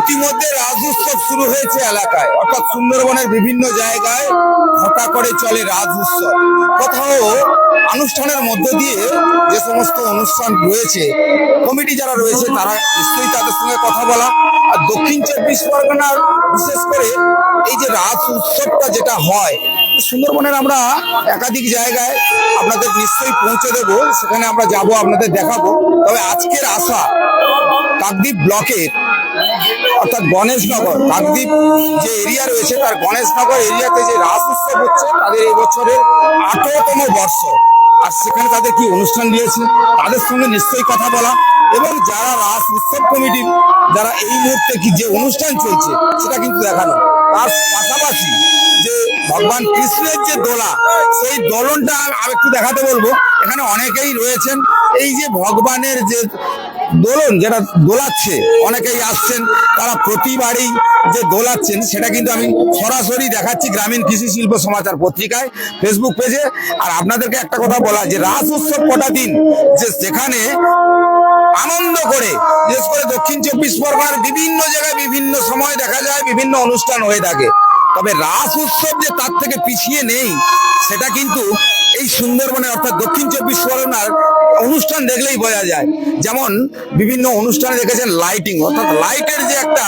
ইতিমধ্যে রাজ উৎসব শুরু হয়েছে এলাকায়, অর্থাৎ সুন্দরবনের বিভিন্ন জায়গায় ঘটা করে চলে রাজ উৎসব কোথাও অনুষ্ঠানের মধ্য দিয়ে যে সমস্ত অনুষ্ঠান রয়েছে, কমিটি যারা রয়েছে তারা নিশ্চয়ই তাদের সঙ্গে কথা বলা। আর দক্ষিণ চব্বিশ পরগনার বিশেষ করে এই যে রাজ উৎসবটা যেটা হয় সুন্দরবনের আমরা একাধিক জায়গায় আপনাদের নিশ্চয়ই পৌঁছে দেবো, সেখানে আমরা যাব, আপনাদের দেখাবো। তবে আজকের আশা, কাকদ্বীপ ব্লকের, অর্থাৎ গণেশনগর, কাকদ্বীপ যে এরিয়া রয়েছে, তার গণেশনগর এরিয়াতে যে রাস উৎসব হচ্ছে, তাদের এই বছরের আঠারোতম বর্ষ। আর সেখানে তাদের কি অনুষ্ঠান দিয়েছে তাদের সঙ্গে নিশ্চয়ই কথা বলা। এবং যারা রাস উৎসব কমিটির যারা এই মুহূর্তে কি যে অনুষ্ঠান চলছে, সেটা কিন্তু দেখানো। তার পাশাপাশি যে ভগবান কৃষ্ণের যে দোলা সেই দোলনটা আর একটু দেখাতে বলব। এখানে অনেকেই রয়েছেন। এই যে ভগবানের যে দোলন যেটা দোলাচ্ছে অনেকেই আসছেন তারা প্রতিবারই যে দোলাচ্ছেন সেটা কিন্তু আমি সরাসরি দেখাচ্ছি গ্রামীণ কৃষি শিল্প সমাচার পত্রিকায় ফেসবুক পেজে আর আপনাদেরকে একটা কথা বলা যে রাস উৎসব কটা দিন? যে সেখানে আনন্দ করে বিশেষ করে দক্ষিণ চব্বিশ পরগনার বিভিন্ন জায়গায় বিভিন্ন সময় দেখা যায় বিভিন্ন অনুষ্ঠান হয়ে থাকে। তবে রাস উৎসব যে তার থেকে পিছিয়ে নেই সেটা কিন্তু এই সুন্দরবনে অর্থাৎ দক্ষিণ চব্বিশ পরগনার অনুষ্ঠান দেখলেই বোঝা যায়। যেমন বিভিন্ন অনুষ্ঠানে দেখেছেন লাইটিং অর্থাৎ লাইটের যে একটা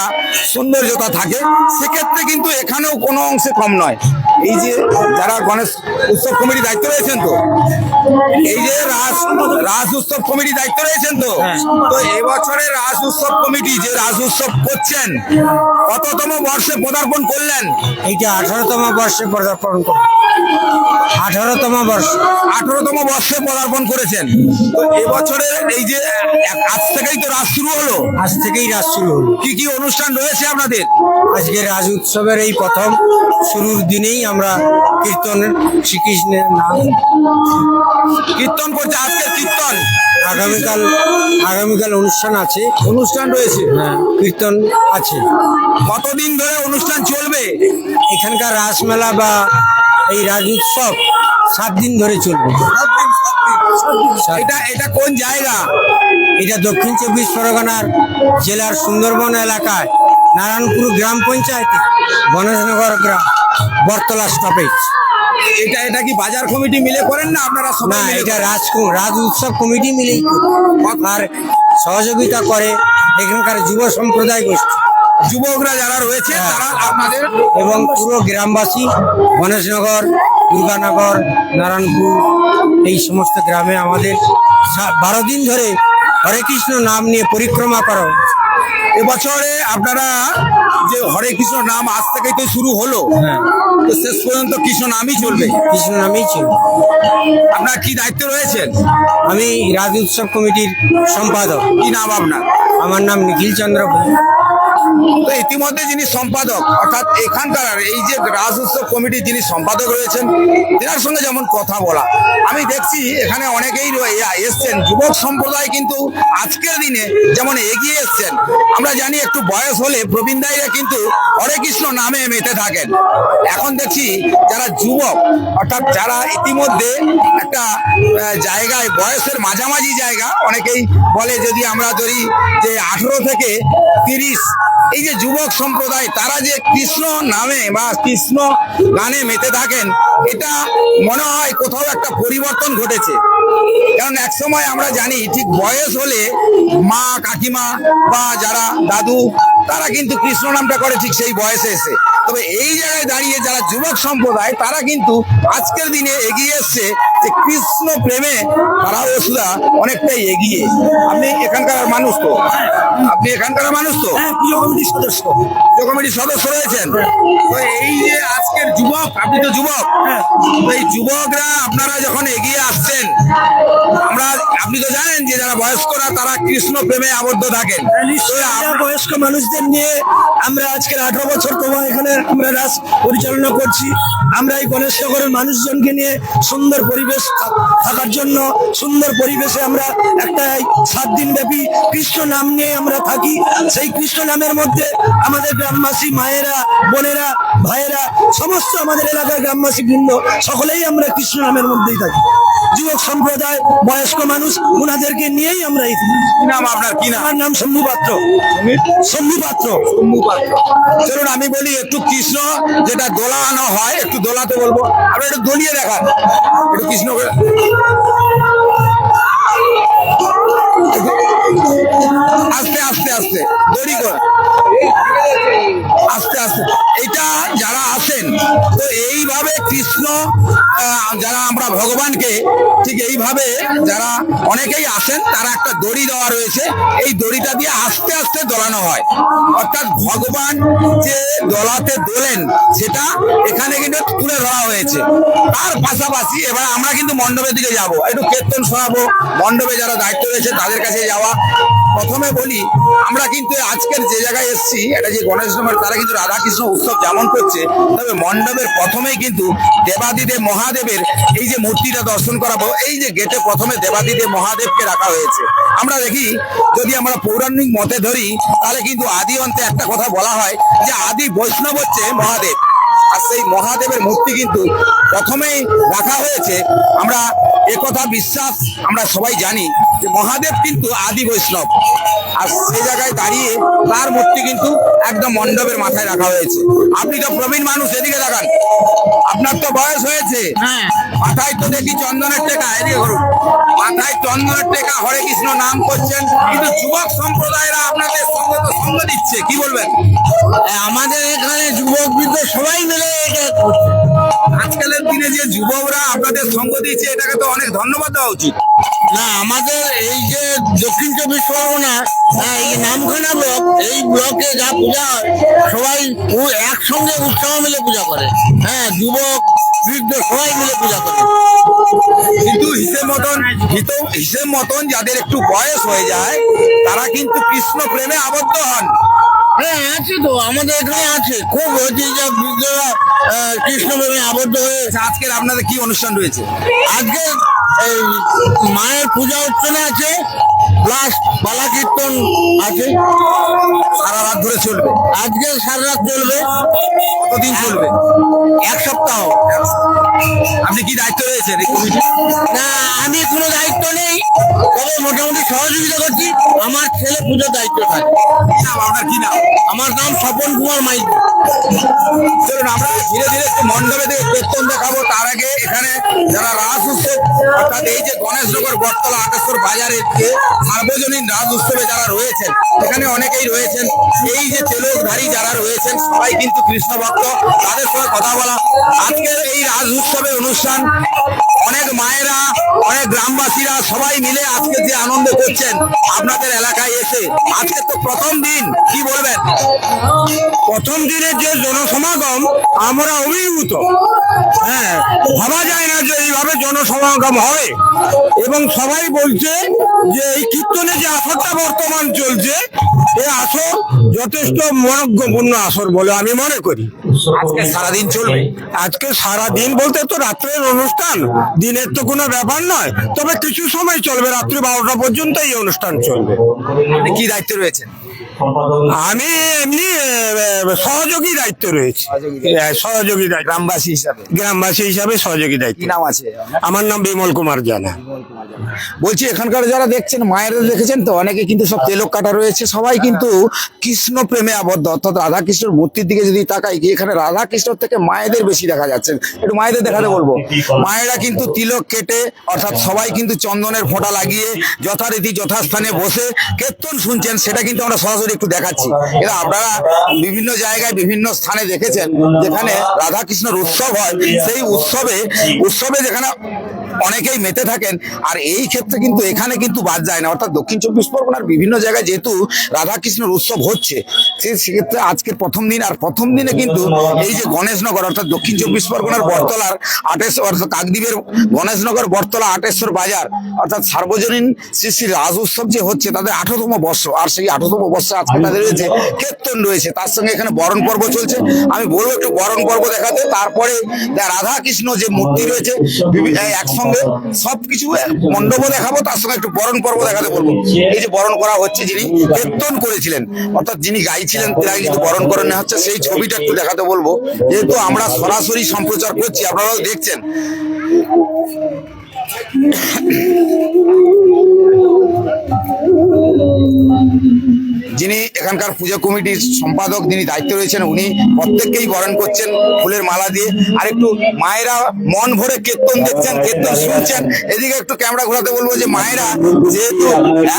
সৌন্দর্যতা থাকে সেক্ষেত্রে কিন্তু এখানেও কোনো অংশে কম নয়। এই যে যারা গণেশ উৎসব কমিটি দায়িত্ব রয়েছেন তো এই যে রাস রাস উৎসব কমিটি দায়িত্ব রয়েছেন তো তো এবছরে রাস উৎসব কমিটি যে রাস উৎসব করছেন কততম বর্ষে পদার্পণ করলেন? এইটা আঠারোতম বর্ষে পদার্পণ করে আঠারোতম বর্ষ। আঠারোতম বর্ষে পদার্পণ করেছেন। তো এবছরের এই যে আজ থেকেই তো রাজ শুরু হলো। আজ থেকেই রাজ শুরু হলো। কি কি অনুষ্ঠান রয়েছে আপনাদের? আজকে রাজ উৎসবের এই প্রথম শুরুর দিনেই আমরা কীর্তন শ্রীকৃষ্ণের নাম। কীর্তন করছে আজকে কীর্তন। আগামীকাল আগামীকাল অনুষ্ঠান আছে। অনুষ্ঠান রয়েছে? হ্যাঁ কীর্তন আছে। কতদিন ধরে অনুষ্ঠান চলবে? এখানকার রাসমেলা বা এই রাজ উৎসব সাত দিন ধরে চলবে এটা এটা কোন জায়গা এটা দক্ষিণ চব্বিশ পরগনার জেলার সুন্দরবন এলাকায় নারায়ণপুর গ্রাম পঞ্চায়েতে গণেশনগর গ্রাম বরতলা স্টপেজ এটা এটা কি বাজার কমিটি মিলে করেন না আপনারা সবাই না এটা? রাজ রাজ উৎসব কমিটি মিলেই। আর সহযোগিতা করে এখানকার যুব সম্প্রদায় গোষ্ঠী যুবকরা যারা রয়েছে হ্যাঁ। তারা আপনাদের এবং পুরো গ্রামবাসী গণেশনগর দুর্গানগর নারায়ণপুর এই সমস্ত গ্রামে আমাদের বারো দিন ধরে হরে কৃষ্ণ নাম নিয়ে পরিক্রমা করা। এবছরে আপনারা যে হরে কৃষ্ণ নাম আজ থেকেই তো শুরু হলো হ্যাঁ। তো শেষ পর্যন্ত কৃষ্ণ নামই চলবে। কৃষ্ণ নামেই চলবে। আপনার কি দায়িত্ব রয়েছেন? আমি রাজ উৎসব কমিটির সম্পাদক। কি নাম আপনার? আমার নাম নিখিল চন্দ্র। তো ইতিমধ্যে যিনি সম্পাদক, অর্থাৎ এখানকার এই যে রাজ উৎসব কমিটির যিনি সম্পাদক রয়েছেন, তেনার সঙ্গে যেমন কথা বলা, আমি দেখছি এখানে অনেকেই এসছেন। যুবক সম্প্রদায় কিন্তু আজকের দিনে যেমন এগিয়ে এসছেন। আমরা জানি একটু বয়স হলে প্রবীণ দাইরা কিন্তু হরে কৃষ্ণ নামে মেতে থাকেন। এখন দেখছি যারা যুবক, অর্থাৎ যারা ইতিমধ্যে একটা জায়গায়, বয়সের মাঝামাঝি জায়গা, অনেকেই বলে যদি আমরা ধরি যে আঠেরো থেকে তিরিশ এই যে যুবক সম্প্রদায়, তারা যে কৃষ্ণ নামে বা কৃষ্ণ গানে মেতে থাকেন, এটা মনে হয় কোথাও একটা পরিবর্তন ঘটেছে। কারণ এক সময় আমরা জানি ঠিক বয়স হলে মা কাকিমা বা যারা দাদু তারা কিন্তু কৃষ্ণ নামটা করে ঠিক সেই বয়সে এসে। তবে এই জায়গায় দাঁড়িয়ে যারা যুবক সম্প্রদায় তারা কিন্তু আজকের দিনে এগিয়ে এসছে যে কৃষ্ণ প্রেমে তারাও সুদা অনেকটাই এগিয়ে। আপনি এখানকার মানুষ তো? আপনি এখানকার মানুষ তো? হ্যাঁ পুজো কমিটির সদস্য। কমিটির সদস্য রয়েছেন? তো এই যে আজকের যুবক আপনি তো যুবক। হ্যাঁ। এই যুবকরা আপনারা যখন এগিয়ে আসছেন আমরা আপনি তো জানেন যে যারা বয়স্করা তারা কৃষ্ণ প্রেমে আবদ্ধ থাকেন। বয়স্ক মানুষদের নিয়ে আমরা আজকের আঠারো বছর তোমার এখানে আমরা রাস পরিচালনা করছি। আমরা এই গণেশনগরের মানুষজনকে নিয়ে সুন্দর পরিবেশ থাকার জন্য সুন্দর পরিবেশে আমরা একটা সাত দিন ব্যাপী কৃষ্ণ নাম নিয়ে আমরা থাকি। সেই কৃষ্ণ নামের মধ্যে আমাদের গ্রামবাসী মায়েরা বোনেরা ভাইয়েরা সমস্ত আমাদের এলাকার গ্রামবাসী বৃন্দ সকলেই আমরা কৃষ্ণ নামের মধ্যেই থাকি। যুবক সম্প্রদায় বয়স্ক মানুষ ওনাদেরকে নিয়েই আমরা এই নাম আপনার? কি নাম? নাম শম্ভু পাত্র। শম্ভু পাত্র। চলুন আমি বলি একটু কৃষ্ণ যেটা দোলা আনা হয় একটু দোলাতে বলব। আমরা একটু দলিয়ে দেখান। একটু কৃষ্ণ এইভাবে যারা অনেকেই আসেন, তারা একটা দড়ি দেওয়া রয়েছে। এই দড়িটা দিয়ে আস্তে আস্তে দোলানো হয়। অর্থাৎ ভগবান যে দোলাতে দোলেন, সেটা এখানে কিন্তু তুলে ধরা হয়েছে। তার পাশাপাশি এবার আমরা কিন্তু মণ্ডপের দিকে যাব। একটু কীর্তন শোনাবো। মণ্ডপে যারা দায়িত্ব রয়েছে, তাদের কাছে যাওয়া। প্রথমে বলি, আমরা কিন্তু আজকের যে জায়গায় এসেছি, এটা যে গণেশ নম্বর তারা কিন্তু রাধাকৃষ্ণ উৎসব যেমন করছে। তবে মণ্ডপের প্রথমেই কিন্তু দেবাদিদেব মহাদেবের এই যে মূর্তিটা দর্শন করাবো, এই যে গেটে প্রথমে দেবাদিদেব মহাদেবকে রাখা হয়েছে। আমরা দেখি, যদি আমরা পৌরাণিক মতে ধরি, তাহলে কিন্তু আদি অন্তে একটা কথা বলা হয় যে আদি বৈষ্ণব হচ্ছে মহাদেব। আর সেই মহাদেবের মূর্তি কিন্তু প্রথমেই রাখা হয়েছে, আমরা একথা বিশ্বাস আমরা সবাই জানি যে মহাদেব কিন্তু আদি বৈষ্ণব। আর সেই জায়গায় দাঁড়িয়ে তার মূর্তি কিন্তু একদম মণ্ডপের মাথায় রাখা হয়েছে। আপনি তো প্রবীণ মানুষ এদিকে দেখান আপনার তো বয়স হয়েছে। মাথায় তো দেখি চন্দনের টেকা এদিকে করুন মাথায় চন্দনের টেকা হরে কৃষ্ণ নাম করছেন। কিন্তু যুবক সম্প্রদায়েরা আপনাদের সঙ্গে তো সঙ্গ দিচ্ছে কি বলবেন? আমাদের এখানে যুবক বৃদ্ধ সবাই মিলে এটা আজকালের দিনে যে যুবকরা আপনাদের সঙ্গ দিয়েছে এটাকে তো অনেক ধন্যবাদ দেওয়া উচিত। না আমাদের এই যে দক্ষিণ চব্বিশ পরগনা হ্যাঁ, এই নামখানা ব্লক এই ব্লকে যা পূজা হয় সবাই একসঙ্গে উৎসাহ মিলে পূজা করে। হ্যাঁ যুবক বৃদ্ধ সবাই মিলে পূজা করে। কিন্তু হিসেব মতন হিত- হিসেব মতন যাদের একটু বয়স হয়ে যায় তারা কিন্তু কৃষ্ণ প্রেমে আবদ্ধ হন। হ্যাঁ আছে তো আমাদের এখানে আছে। খুব হয়েছে যে বৃদ্ধরা আহ, কৃষ্ণ প্রেমে আবদ্ধ হয়ে আচ্ছা, আজকের আপনাদের কি অনুষ্ঠান রয়েছে? আজকে এই মায়ের পূজা অর্চনা আছে প্লাস পালা কীর্তন আছে। সারা রাত ধরে চলবে। আজকে সারা রাত চলবে কতদিন চলবে? এক সপ্তাহ। আপনি কি দায়িত্ব রয়েছেন এই কমিটি না আমি কোনো দায়িত্ব নেই তবে মোটামুটি সহযোগিতা করছি। আমার ছেলে পুজোর দায়িত্ব থাকে। কি আপনার কি নাম? আমার নাম স্বপন কুমার মাইতি। চলুন, আমরা ধীরে ধীরে একটু মণ্ডপে থেকে কীর্তন দেখাবো, তার আগে এখানে যারা রাস উৎসব, অর্থাৎ এই যে গণেশনগর বটতলা আটেশ্বর বাজারের যে সার্বজনীন রাজ উৎসবে যারা রয়েছেন, এখানে অনেকেই রয়েছেন। এই যে তেলকধারী যারা রয়েছেন, সবাই কিন্তু কৃষ্ণ ভক্ত, তাদের সঙ্গে কথা বলা। আজকের এই রাজ উৎসবের অনুষ্ঠান, অনেক মায়েরা, অনেক গ্রামবাসীরা সবাই মিলে আজকে যে আনন্দ করছেন আপনাদের এলাকায় এসে। আজকে তো প্রথম দিন, কি বলবেন? প্রথম দিনের যে জনসমাগম আমরা অভিভূত। হ্যাঁ ভাবা যায় না যে এইভাবে জনসমাগম হবে। এবং সবাই বলছে যে এই কীর্তনে যে আসরটা বর্তমান চলছে এই আসর যথেষ্ট মনজ্ঞপূর্ণ আসর বলে আমি মনে করি। আজকে সারাদিন চলবে? আজকে সারা দিন বলতে তো রাত্রের অনুষ্ঠান দিনের তো কোনো ব্যাপার নয়। তবে কিছু সময় চলবে রাত্রি বারোটা পর্যন্ত এই অনুষ্ঠান চলবে। কি দায়িত্বে রয়েছেন? আমি এমনি সহযোগী দায়িত্ব রয়েছে। হ্যাঁ, সহযোগী দায়িত্ব। গ্রামবাসী হিসাবে। গ্রামবাসী হিসাবে সহযোগী দায়িত্ব। নাম আছে? আমার নাম বিমল কুমার জানা। বলছি এখানকার যারা দেখছেন মায়েরা দেখেছেন তো অনেকে কিন্তু সব তেলক কাটা রয়েছে। সবাই কিন্তু কৃষ্ণ প্রেমে আবদ্ধ। অর্থাৎ রাধা কৃষ্ণর মূর্তির দিকে যদি তাকাই এখানে রাধা কৃষ্ণর থেকে মায়েদের বেশি দেখা যাচ্ছে। একটু মায়েদের দেখাতে বলব। মায়েরা কিন্তু তিলক কেটে অর্থাৎ সবাই কিন্তু চন্দনের ফোঁটা লাগিয়ে যথারীতি যথাস্থানে বসে কীর্তন শুনছেন সেটা কিন্তু আমরা সরাসরি একটু দেখাচ্ছি। এটা আপনারা বিভিন্ন জায়গায়, বিভিন্ন স্থানে দেখেছেন যেখানে রাধা কৃষ্ণের উৎসব হয়। সেই উৎসবে উৎসবে যেখানে অনেকেই মেতে থাকেন। আর এই ক্ষেত্রে কিন্তু এখানে কিন্তু বাদ যায় না। অর্থাৎ দক্ষিণ চব্বিশ পরগনার বিভিন্ন জায়গায় যেহেতু রাধাকৃষ্ণের উৎসব হচ্ছে সেক্ষেত্রে আজকের প্রথম দিন। আর প্রথম দিনে কিন্তু এই যে গণেশনগর, অর্থাৎ দক্ষিণ চব্বিশ পরগনার বটতলার আটেশ অর্থাৎ কাকদ্বীপের গণেশনগর বটতলা আটেশ্বর বাজার, অর্থাৎ সার্বজনীন শ্রী শ্রী রাজ উৎসব যে হচ্ছে, তাদের আঠারোতম বর্ষ। আর সেই আঠারোতম বর্ষে আজকে তাদের রয়েছে কীর্তন রয়েছে, তার সঙ্গে এখানে বরণ পর্ব চলছে। আমি বলব একটু বরণ পর্ব দেখাতে। তারপরে যা রাধা কৃষ্ণ যে মূর্তি রয়েছে, বিভি- এই একসঙ্গে সবকিছু মণ্ডপও দেখাবো তার সঙ্গে একটু বরণ পর্ব দেখাতে বলব। এই যে বরণ করা হচ্ছে যিনি কীর্তন করেছিলেন অর্থাৎ যিনি গাইছিলেন তারাই কিন্তু বরণ করে নেওয়া হচ্ছে। সেই ছবিটা একটু দেখাতে বলব। যেহেতু আমরা সরাসরি সম্প্রচার করছি আপনারাও দেখছেন। যিনি এখানকার পুজো কমিটির সম্পাদক, যিনি দায়িত্ব রয়েছেন, উনি প্রত্যেককেই বরণ করছেন ফুলের মালা দিয়ে। আর একটু মায়েরা মন ভরে কীর্তন দেখছেন, কীর্তন শুনছেন। এদিকে একটু ক্যামেরা ঘোরাতে বলব যে, মায়েরা যেহেতু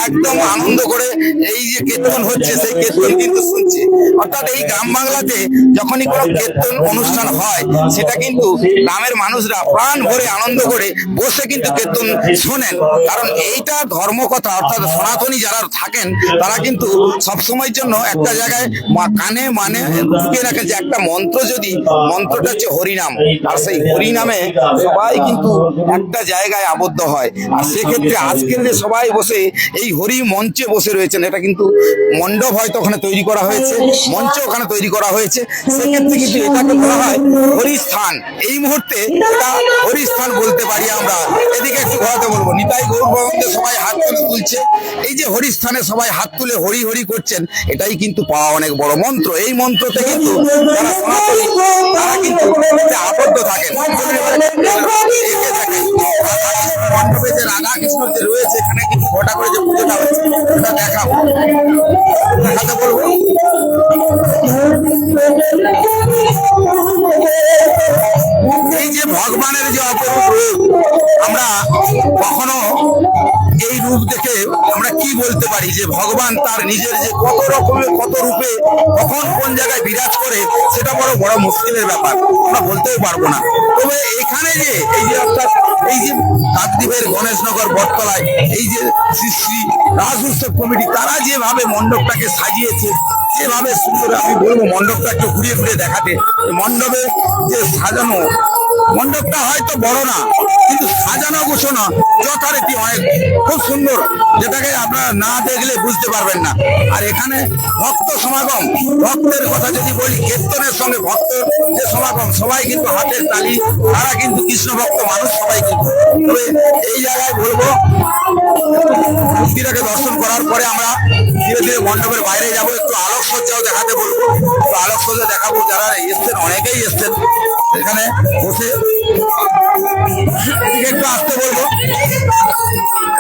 একদম আনন্দ করে এই যে কীর্তন হচ্ছে, সেই কীর্তন কিন্তু শুনছে। অর্থাৎ এই গ্রাম বাংলাতে যখনই কোনো কীর্তন অনুষ্ঠান হয়, সেটা কিন্তু গ্রামের মানুষরা প্রাণ ভরে আনন্দ করে বসে কিন্তু কীর্তন শোনেন। কারণ এইটা ধর্মকথা, অর্থাৎ সনাতনী যারা থাকেন, তারা কিন্তু সবসময়ের জন্য একটা জায়গায় কানে মানে ঢুকিয়ে রাখেন যে একটা মন্ত্র যদি, মন্ত্রটা হচ্ছে হরিনাম। আর সেই হরিনামে সবাই কিন্তু একটা জায়গায় আবদ্ধ হয়। আর সেক্ষেত্রে আজকের যে সবাই বসে এই হরি মঞ্চে বসে রয়েছেন, এটা কিন্তু মণ্ডপ হয়তো ওখানে তৈরি করা হয়েছে, মঞ্চ ওখানে তৈরি করা হয়েছে। সেক্ষেত্রে কিন্তু এটাকে বলা হয় হরিস্থান। এই মুহূর্তে এটা হরিস্থান বলতে পারি আমরা। এদিকে একটু ঘোরাতে বলব। নিতাই গৌর সবাই হাত তুলে তুলছে। এই যে হরিস্থানে সবাই হাত তুলে হরি হরি করছেন, এটাই কিন্তু পাওয়া অনেক বড় মন্ত্র। এই মন্ত্রতে কিন্তু আবদ্ধ থাকেন। মণ্ডপে যে যে রয়েছে, এখানে কিন্তু করে যে পুজোটা বলব? এই যে ভগবানের যে অপরূপ রূপ, আমরা কখনো এই রূপ দেখে আমরা কি বলতে পারি যে ভগবান তার নিজের যে কত রকমের কত রূপে কখন কোন জায়গায় বিরাজ করে, সেটা বড় বড় মুশকিলের ব্যাপার। আমরা বলতেও পারব না। তবে এখানে যে এই যে অর্থাৎ এই যে কাকদ্বীপের গণেশনগর বটতলায় এই যে শ্রী শ্রী রাজ উৎসব কমিটি, তারা যেভাবে মণ্ডপটাকে সাজিয়েছে, যেভাবে সুন্দর আমি বলব মণ্ডপটা একটু ঘুরিয়ে ঘুরিয়ে দেখাতে। মণ্ডপে যে সাজানো, মণ্ডপটা হয়তো বড় না, কিন্তু সাজানো গোছানো যথারীতি অনেক। খুব সুন্দর, যেটাকে আপনারা না দেখলে বুঝতে পারবেন না। আর এখানে ভক্ত সমাগম, ভক্তের কথা যদি বলি, কীর্তনের সঙ্গে ভক্ত যে সমাগম, সবাই কিন্তু হাতের তালি, তারা কিন্তু কৃষ্ণ ভক্ত মানুষ সবাই কিন্তু। তবে এই জায়গায় বলব, মূর্তিটাকে দর্শন করার পরে আমরা ধীরে ধীরে মণ্ডপের বাইরে যাব, একটু আলোকসজ্জাও দেখাতে বলব। একটু আলোকসজ্জা দেখাবো, যারা এসছেন, অনেকেই এসছেন এখানে বসে। একটু আসতে বলব।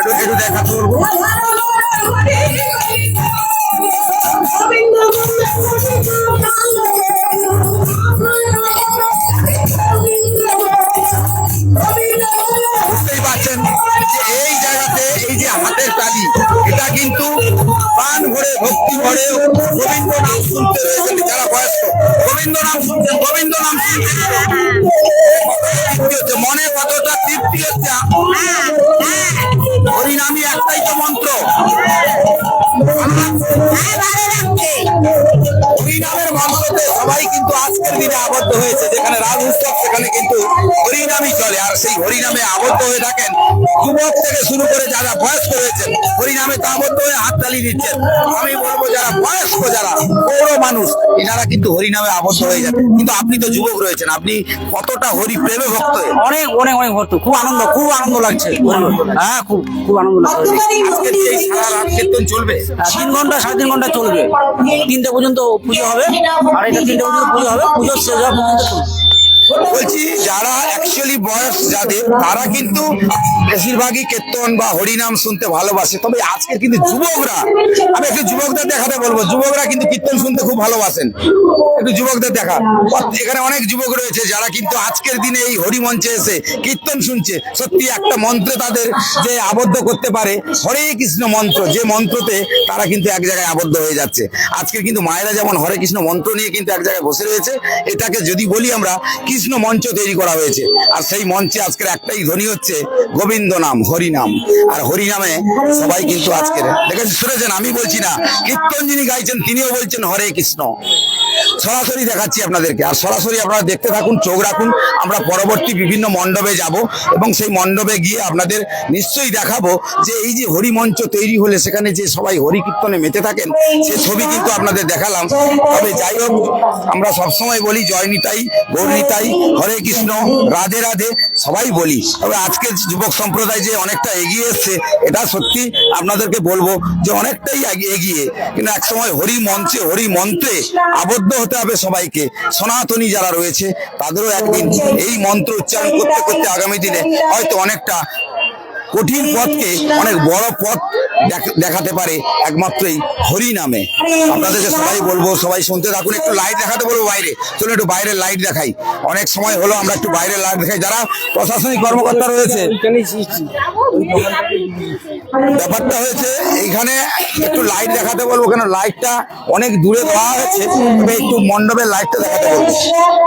একটু একটু দেখাতে বলব বুঝতেই প্রাণ ভরে ভক্তি ভরে গোবিন্দ নাম শুনতে রয়েছেন যারা বয়স্ক। গোবিন্দ নাম শুনছেন গোবিন্দ নাম শুনছেন মনে কতটা তৃপ্তি হচ্ছে হরিনামই একটাই তো মন্ত্র। হরিনামের মন্ত্রতে সবাই কিন্তু আজকের দিনে আবদ্ধ হয়েছে। যেখানে রাজ উৎসব, সেখানে কিন্তু হরিনামই চলে। আর সেই হরিনামে আবদ্ধ হয়ে থাকেন যুবক থেকে শুরু করে যারা বয়স্ক রয়েছেন, হরিনামে তো আবদ্ধ হয়ে হাততালি দিচ্ছেন। আমি বলব যারা বয়স্ক যারা বড় মানুষ এনারা কিন্তু হরিনামে আবদ্ধ হয়ে যান কিন্তু আপনি তো যুবক রয়েছেন আপনি কতটা হরি প্রেমে ভক্ত অনেক অনেক অনেক ভক্ত খুব আনন্দ খুব আনন্দ লাগছে। হ্যাঁ খুব খুব আনন্দ লাগছে। আজকের যে এই সারা রাত কীর্তন চলবে। তিন ঘণ্টা সাড়ে তিন ঘণ্টা চলবে। তিনটে পর্যন্ত পুজো হবে আর এটা তিনটে পর্যন্ত পুজো হবে পুজো শেষ হওয়া পর্যন্ত চলবে। বলছি, যারা অ্যাকচুয়ালি বয়স যাদের, তারা কিন্তু বেশিরভাগই কীর্তন বা হরিনাম শুনতে ভালোবাসে। তবে কিন্তু যুবকরা, আমি একটু যুবকদের দেখাতে বলব। যুবকরা কিন্তু কীর্তন শুনতে খুব ভালোবাসেন। একটু যুবকদের দেখা। এখানে অনেক যুবক রয়েছে যারা কিন্তু আজকের দিনে এই হরি মঞ্চে এসে কীর্তন শুনছে। সত্যি একটা মন্ত্রে তাদের যে আবদ্ধ করতে পারে। হরে কৃষ্ণ মন্ত্র, যে মন্ত্রতে তারা কিন্তু এক জায়গায় আবদ্ধ হয়ে যাচ্ছে। আজকে কিন্তু মায়েরা যেমন হরে কৃষ্ণ মন্ত্র নিয়ে কিন্তু এক জায়গায় বসে রয়েছে, এটাকে যদি বলি আমরা, কৃষ্ণ মঞ্চ তৈরি করা হয়েছে। আর সেই মঞ্চে আজকের একটাই ধ্বনি হচ্ছে, গোবিন্দ নাম, হরি নাম। আর হরি নামে সবাই কিন্তু আজকের দেখেন, শুনেছেন? আমি বলছি না কীর্তন যিনি গাইছেন, তিনিও বলছেন, হরে কৃষ্ণ। সরাসরি দেখাচ্ছি আপনাদেরকে। আর সরাসরি আপনারা দেখতে থাকুন, চোখ রাখুন। আমরা পরবর্তী বিভিন্ন মণ্ডপে যাব এবং সেই মণ্ডপে গিয়ে আপনাদের নিশ্চয়ই দেখাবো যে এই যে হরি মঞ্চ তৈরি হলে, সেখানে যে সবাই হরি কীর্তনে মেতে থাকেন, সে ছবি কিন্তু আপনাদের দেখালাম। তবে যাই হোক, আমরা সবসময় বলি, জয় নিতাই, গৌর নিতাই, হরে কৃষ্ণ, রাধে রাধে। সবাই বলি। তবে আজকে যুবক সম্প্রদায় যে অনেকটা এগিয়ে এসছে, এটা সত্যি আপনাদেরকে বলব যে অনেকটাই এগিয়ে। কিন্তু এক সময় হরি মঞ্চে, হরি মন্ত্রে আবদ্ধ হতে হবে সবাইকে। সনাতনী যারা রয়েছে, তাদেরও একদিন এই মন্ত্র উচ্চারণ করতে করতে আগামী দিনে হয়তো অনেকটা কঠিন পথকে অনেক বড় পথ দেখ- দেখাতে পারে একমাত্র এই হরি নামে। আপনাদেরকে সবাই বলব সবাই শুনতে থাকুন একটু লাইট দেখাতে বলব বাইরে। চলুন একটু বাইরের লাইট দেখাই। অনেক সময় হলো আমরা একটু বাইরের লাইট দেখাই। যারা প্রশাসনিক কর্মকর্তা রয়েছে ব্যাপারটা হয়েছে এইখানে একটু লাইট দেখাতে বলব কেন লাইটটা অনেক দূরে দেওয়া হয়েছে তবে একটু মণ্ডপের লাইটটা দেখাতে বলব।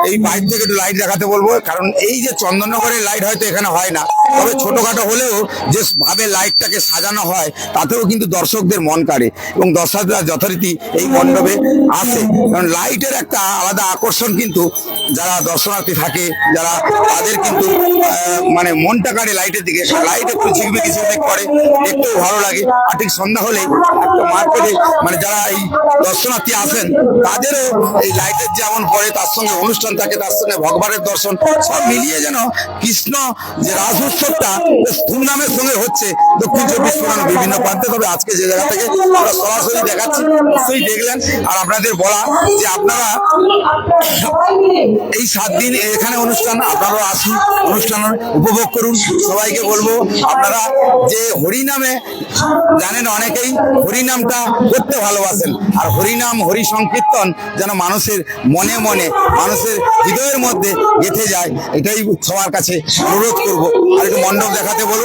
এই বাইর থেকে একটু লাইট দেখাতে বলব কারণ এই যে চন্দননগরের লাইট হয়তো এখানে হয় না তবে ছোটখাটো হলেও যে ভাবে লাইটটাকে সাজানো হয়, তাতেও কিন্তু দর্শকদের মন কাড়ে এবং দর্শকরা যথারীতি এই মণ্ডপে আসে। কারণ লাইটের একটা আলাদা আকর্ষণ কিন্তু যারা দর্শনার্থী থাকে, যারা তাদের কিন্তু মানে মনটা কাড়ে লাইটের দিকে। লাইট একটু ঝিকমিকি ঝিকমিক করে, দেখতেও ভালো লাগে। আর ঠিক সন্ধ্যা হলে একটা মার্কেটে মানে যারা এই দর্শনার্থী আসেন তাদেরও এই লাইটের যেমন পরে তার সঙ্গে অনুষ্ঠান থাকে, তার সঙ্গে ভগবানের দর্শন, সব মিলিয়ে যেন কৃষ্ণ যে রাস উৎসবটা বেশ ধুমধামের সঙ্গে হচ্ছে দক্ষিণ চব্বিশ পরগনা বিভিন্ন প্রান্তে। তবে আজকে যে জায়গা থেকে আমরা সরাসরি দেখাচ্ছি নিশ্চয়ই দেখলেন। আর আপনাদের বলা যে আপনারা এই সাত দিন এখানে অনুষ্ঠান, আপনারাও আসুন, অনুষ্ঠান উপভোগ করুন। সবাইকে বলব, আপনারা যে হরিনামে জানেন অনেকেই, হরিনামটা করতে ভালোবাসেন। আর হরিনাম হরি সংকীর্তন যেন মানুষের মনে মনে, মানুষের হৃদয়ের মধ্যে গেঁথে যায়, এটাই সবার কাছে অনুরোধ করব। আর একটু মণ্ডপ দেখাতে বলব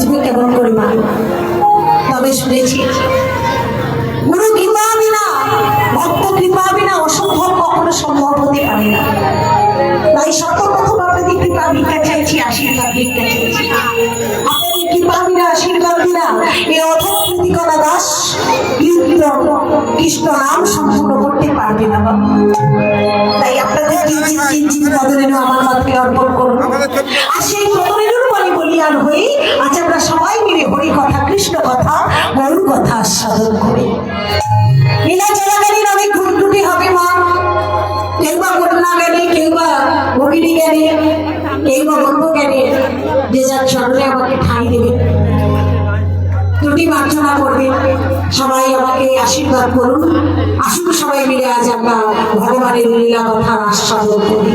বুঝবে কেমন করে মা তবে শুনেছি, গুরু কৃপা বিনা, ভক্ত কৃপা বিনা অসম্ভব কখনো সম্ভব হতে পারে না। তাই সর্বপ্রথম আপনাদের কৃপা ভিক্ষা চাইছি, আশীর্বাদ ভিক্ষা চাইছি। আপনাদের কৃপা বিনা, আশীর্বাদ বিনা এই অধম দাস কীর্তন কৃষ্ণ নাম সম্পূর্ণ করতে পারবে না বাবা। তাই আপনাদের কিঞ্চিত কিঞ্চিত বদলেন আমার মাকে অর্পণ করুন। আর সেই বদলের বলিয়ান হয়ে আজ আমরা সবাই মিলে হরি কথা কৃষ্ণ কথা গরু কথা আস্বাদন করি। চলাকালীন অনেক ঘুরঘুটি হবে মা। কেউ বা কেউ বা ভগিনী কেউ বা গর্ব যে যার চরণে আমাকে ঠাঁই দেবে। ত্রুটি মার্জনা করবে। সবাই আমাকে আশীর্বাদ করুন। আসুন সবাই মিলে আজ আমরা ভগবানের লীলা কথা আস্বাদন করি।